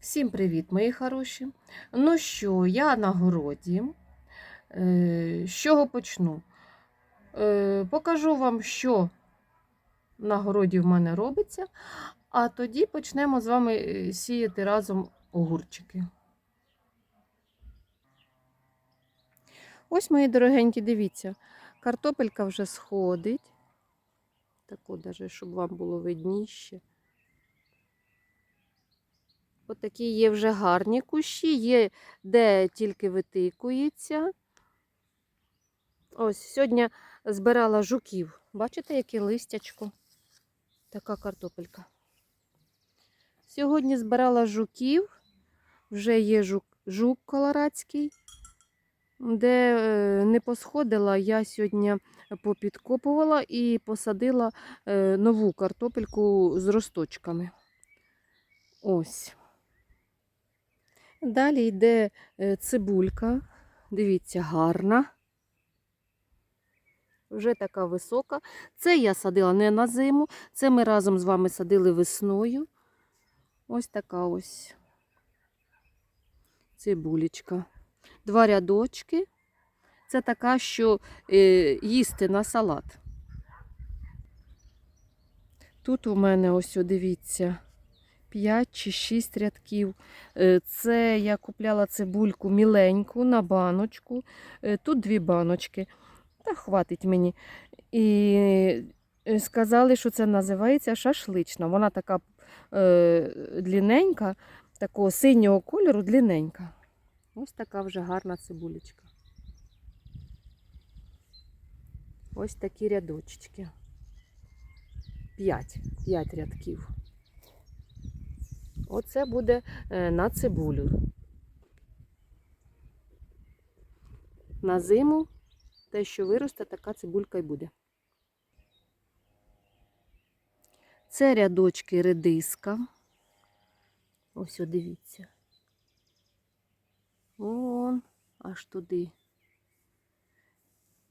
Всім привіт, мої хороші. Ну що, я на городі. Е, З чого почну? Е, Покажу вам, що на городі в мене робиться, а тоді почнемо з вами е, сіяти разом огурчики. Ось, мої дорогенькі, дивіться, картопелька вже сходить. Таку, даже, щоб вам було видніше. От є вже гарні кущі, є де тільки витикується. Ось сьогодні збирала жуків. Бачите, яке листячко? Така картопелька. Сьогодні збирала жуків, вже є жук, жук колорадський. Де е, не посходила, я сьогодні попідкопувала і посадила е, нову картопельку з росточками. Ось. Далі йде е, цибулька. Дивіться, гарна. Вже така висока. Це я садила не на зиму, це ми разом з вами садили весною. Ось така ось цибулечка. Два рядочки. Це така, що е, їсти на салат. Тут у мене ось, дивіться, 5 чи 6 рядків. Е, Це я купляла цибульку міленьку на баночку. Е, Тут дві баночки. Та хватить мені. І е, сказали, що це називається шашлична. Вона така е, длинненька, такого синього кольору, длинненька. Ось така вже гарна цибулечка. Ось такі рядочки. П'ять. П'ять рядків. Оце буде е, на цибулю. На зиму те, що виросте, така цибулька й буде. Це рядочки редиска. Ось, о, дивіться. Вон, аж туди.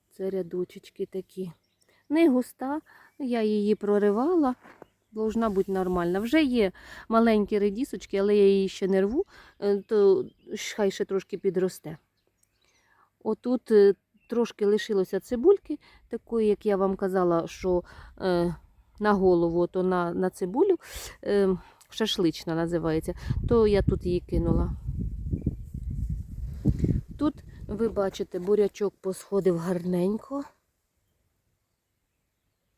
Це рядочечки такі. Не густа, я її проривала, должна бути нормальна. Вже є маленькі редісочки, але я її ще не рву, е, то хай ще трошки підросте. Отут е, трошки лишилося цибульки, такої, як я вам казала, що е, на голову, то на, на цибулю, е, шашлична називається, то я тут її кинула. Тут, ви бачите, бурячок посходив гарненько.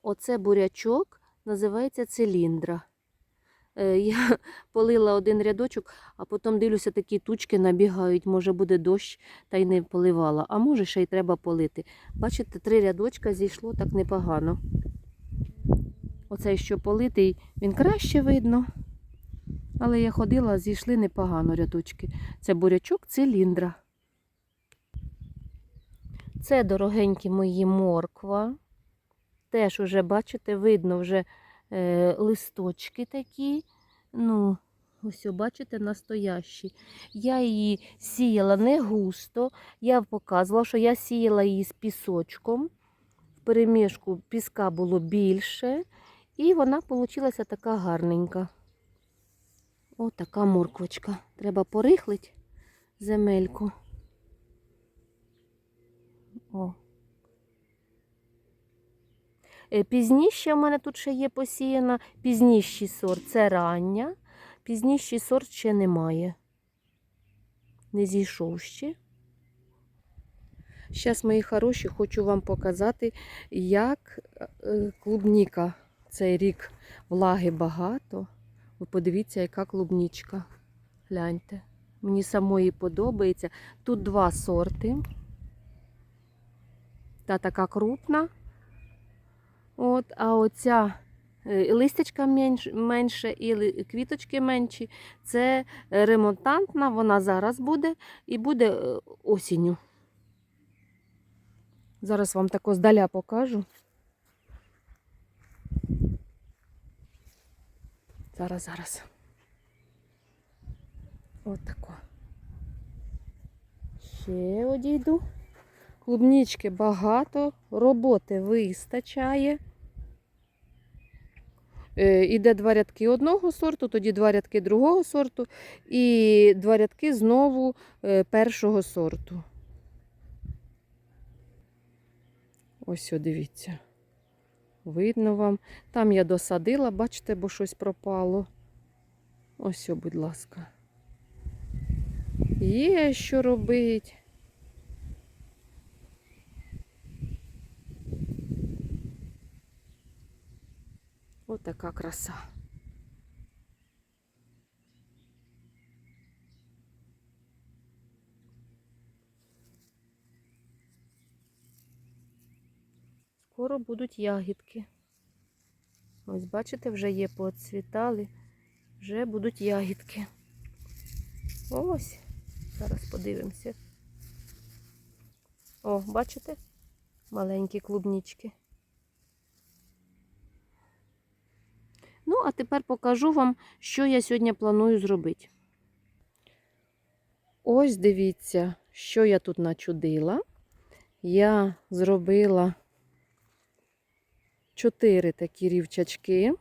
Оце бурячок називається циліндра. Е, Я полила один рядочок, а потім дивлюся, такі тучки набігають, може буде дощ, та й не поливала. А може ще й треба полити. Бачите, три рядочка зійшло так непогано. Оцей, що политий, він краще видно. Але я ходила, зійшли непогано рядочки. Це бурячок циліндра. Це дорогенькі мої морква. Теж уже, бачите, видно вже е, листочки такі. Ну, ось, бачите, настоящі. Я її сіяла не густо. Я показувала, що я сіяла її з пісочком. В перемішку піска було більше. І вона вийшла така гарненька. О, така морквочка. Треба порихлити земельку. О. Е, Пізніше в мене тут ще є посіяна пізніший сорт. Це рання. Пізніший сорт ще немає. Не зійшов ще. Зараз, мої хороші, хочу вам показати, як е, клубніка цей рік влаги багато. Ви подивіться, яка клубнічка. Гляньте. Мені самої подобається. Тут два сорти. Та така крупна. От, а оця е, листячка менш, менше і квіточки менші. Це ремонтантна, вона зараз буде і буде е, осінню. Зараз вам тако здаля покажу. Зараз, зараз. От тако. Ще одійду. Клубнічки багато, роботи вистачає. Е, Іде два рядки одного сорту, тоді два рядки другого сорту і два рядки знову е, першого сорту. Ось, о, дивіться. Видно вам. Там я досадила, бачите, бо щось пропало. Ось, о, будь ласка. Є що робить. Ось така краса. Скоро будуть ягідки. Ось, бачите, вже є поцвітали, вже будуть ягідки. Ось, зараз подивимося. О, бачите? Маленькі клубнічки. Ну, а тепер покажу вам, що я сьогодні планую зробити. Ось дивіться, що я тут начудила. Я зробила чотири такі рівчачки.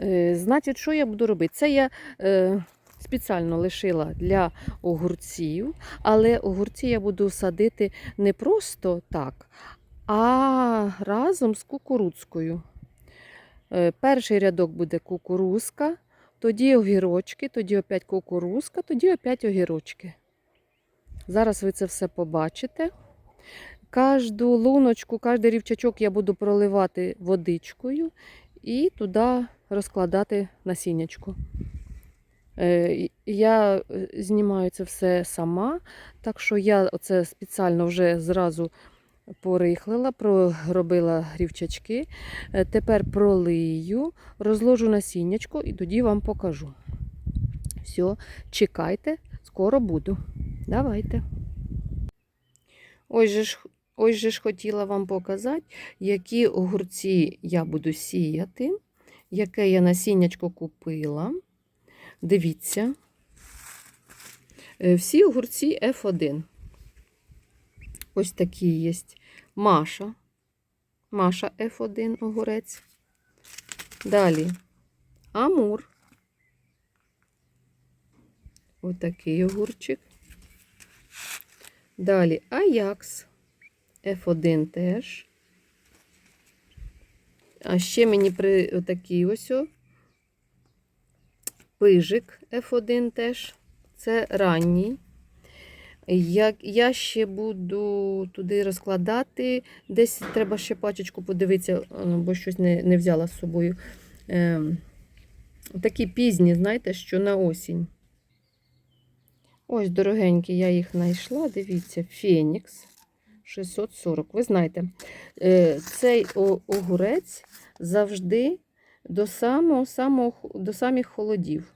Е, Значить, що я буду робити? Це я е, спеціально лишила для огурців, але огурці я буду садити не просто так, а разом з кукурудзкою. Е, Перший рядок буде кукурузка, тоді огірочки, тоді опять кукурузка, тоді опять огірочки. Зараз ви це все побачите. Кожну луночку, кожен рівчачок я буду проливати водичкою і туди розкладати насіннячку. Е, Я е, знімаю це все сама, так що я оце спеціально вже зразу порихлила, проробила рівчачки. Е, Тепер пролию, розложу насіннячко і тоді вам покажу. Все, чекайте, скоро буду. Давайте. Ось же ж, ось же ж хотіла вам показати, які огурці я буду сіяти, яке я насіннячко купила. Дивіться. Е, Всі огурці F1. Ось такі є. Маша. Маша F1 огурець. Далі Амур. Ось такий огурчик. Далі Аякс. F1 теж. А ще мені при отакий ось пижик F1 теж. Це ранній. Як я ще буду туди розкладати, десь треба ще пачечку подивитися, е, бо щось не, не взяла з собою. Е, такі пізні, знаєте, що на осінь. Ось, дорогенькі, я їх знайшла. Дивіться, Фенікс 640. Ви знаєте, е, цей огурець завжди до самого, самого, до самих холодів.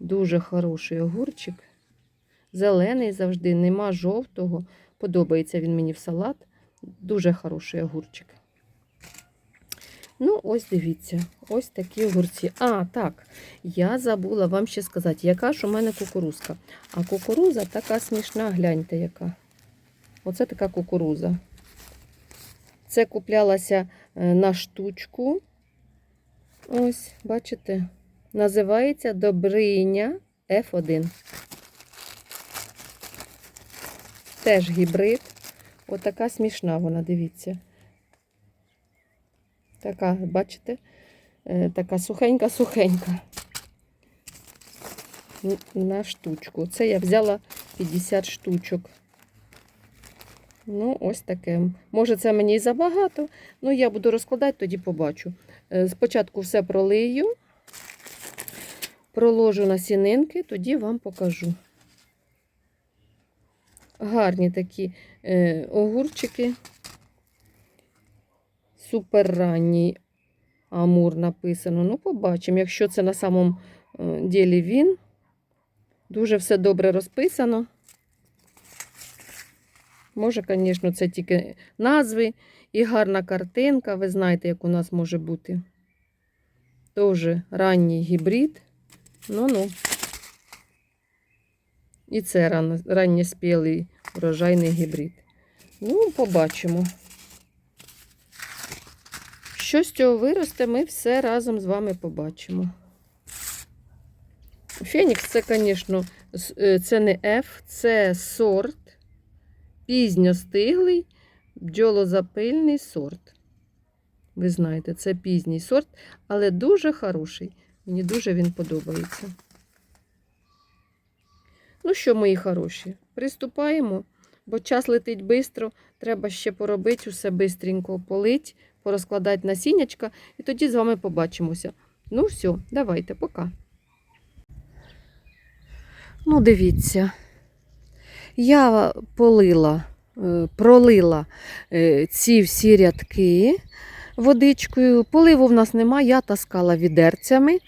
Дуже хороший огурчик. Зелений завжди, нема жовтого. Подобається він мені в салат. Дуже хороший огурчик. Ну, ось дивіться, ось такі огурці. А, так, я забула вам ще сказати, яка ж у мене кукурузка. А кукуруза така смішна, гляньте, яка. Оце така кукуруза. Це куплялася е, на штучку. Ось, бачите, називається Добриня F1. Теж гібрид. Отака смішна вона, дивіться. Така, бачите? Е, Така сухенька-сухенька. На штучку. Це я взяла 50 штучок. Ну, ось таке. Може, це мені і забагато, ну я буду розкладати, тоді побачу. Е, Спочатку все пролию, проложу насінинки, тоді вам покажу. Гарні такі е, огурчики. Супер ранній амур написано. Ну, побачимо. Якщо це на самому е, ділі він. Дуже все добре розписано. Може, звісно, це тільки назви і гарна картинка. Ви знаєте, як у нас може бути. Тоже ранній гібрид. Ну-ну. І це рано, ранньоспілий урожайний гібрид. Ну, побачимо. що з цього виросте, ми все разом з вами побачимо. Фенікс це, звісно, е, це не F, це сорт, пізньостиглий, бджолозапильний сорт. Ви знаєте, це пізній сорт, але дуже хороший. Мені дуже він подобається. Ну що, мої хороші, приступаємо, бо час летить швидко, треба ще поробити усе бистренько, полить, порозкладати насіннячка, і тоді з вами побачимося. Ну все, давайте, пока. Ну, дивіться, я полила, е, пролила е, ці всі рядки водичкою. Поливу в нас немає, я таскала відерцями.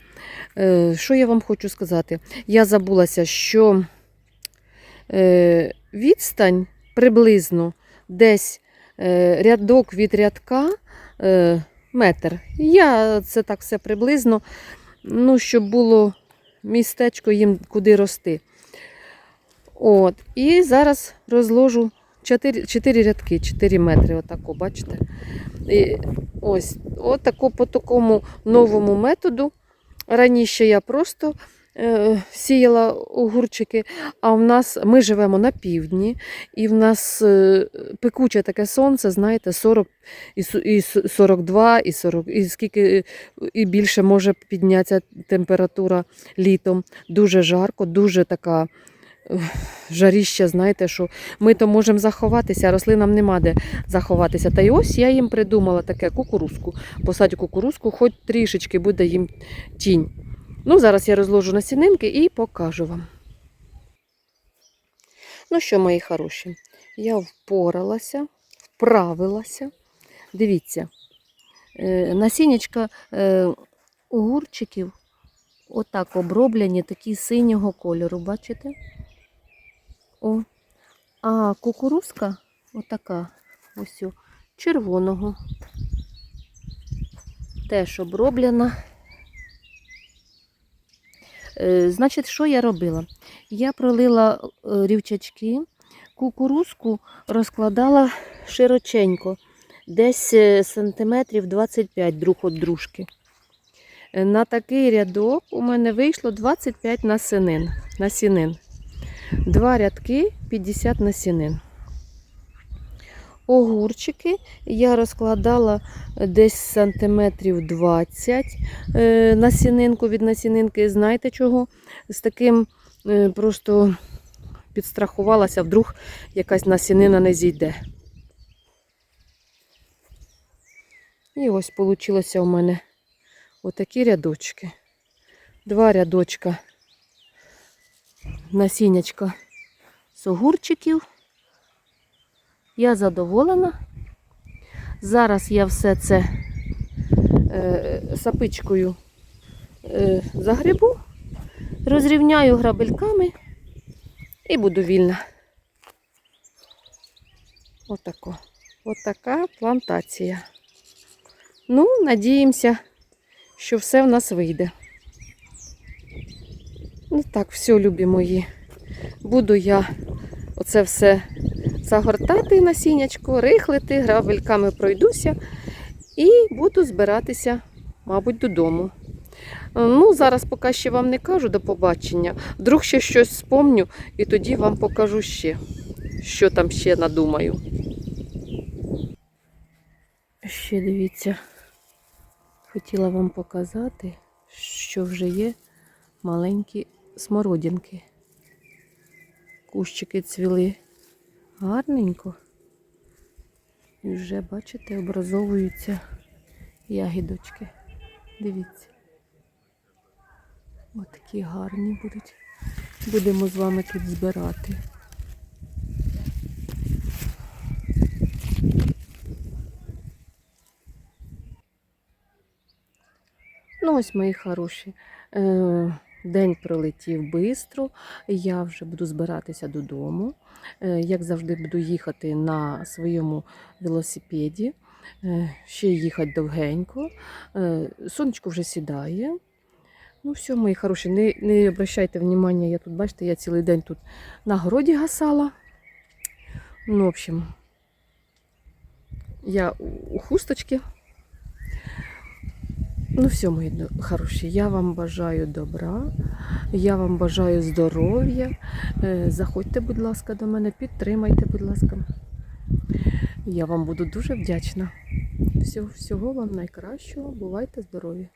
Е, Що я вам хочу сказати? Я забулася, що відстань приблизно десь е, рядок від рядка е, метр. Я це так все приблизно, ну, щоб було містечко їм куди рости. От. І зараз розложу 4, 4 рядки, 4 метри. Отако, бачите? І ось отако по такому новому методу. Раніше я просто е, сіяла огурчики, а в нас ми живемо на півдні, і в нас е, пекуче таке сонце, знаєте, 40 і, су- і 42, і 40, і скільки е, і більше може піднятися температура літом. Дуже жарко, дуже така е, жаріща, знаєте, що ми то можемо заховатися, а рослинам нема де заховатися. Та й ось я їм придумала таке кукурузку. Посадю кукурузку, хоч трішечки буде їм тінь. Ну, зараз я розложу насінинки і покажу вам. Ну що, мої хороші, я впоралася, вправилася. Дивіться, е, насіннячка е, огурчиків отак оброблені, такі синього кольору, бачите? О. А кукурузка отака, ось червоного. Теж оброблена. Е, Значить, що я робила? Я пролила е, рівчачки, кукурузку розкладала широченько, десь е, сантиметрів 25 друг від дружки. На такий рядок у мене вийшло 25 насінин. насінин. Два рядки 50 насінин. Огурчики я розкладала десь сантиметрів 20 е, насінинку від насінинки. Знаєте чого? З таким е, просто підстрахувалася, вдруг якась насінина не зійде. І ось вийшло у мене отакі рядочки. Два рядочка насіннячка з огурчиків. Я задоволена. Зараз я все це е, сапичкою е, загребу, розрівняю грабельками і буду вільна. Отако. Отака плантація. Ну, надіємося, що все в нас вийде. Ну так, все, любі мої. Буду я оце все загортати насіннячко, рихлити, гравельками пройдуся і буду збиратися, мабуть, додому. Ну, зараз поки ще вам не кажу до побачення. Вдруг ще щось спомню, і тоді вам покажу ще, що там ще надумаю. Ще дивіться, хотіла вам показати, що вже є маленькі смородинки. Кущики цвіли гарненько. І вже, бачите, образовуються ягідочки. Дивіться. Ось такі гарні будуть. Будемо з вами тут збирати. Ну, ось мої хороші. День пролетів швидко. Я вже буду збиратися додому. Е, Як завжди, буду їхати на своєму велосипеді. Е, Ще їхати довгенько. Е, Сонечко вже сідає. Ну, все, мої хороші, не, не обращайте внимання, я тут, бачите, я цілий день тут на городі гасала. Ну, в общем, я у хусточці. Ну, все, мої хороші, я вам бажаю добра, я вам бажаю здоров'я. Е, Заходьте, будь ласка, до мене, підтримайте, будь ласка. Я вам буду дуже вдячна. Всього, всього вам найкращого. Бувайте здорові!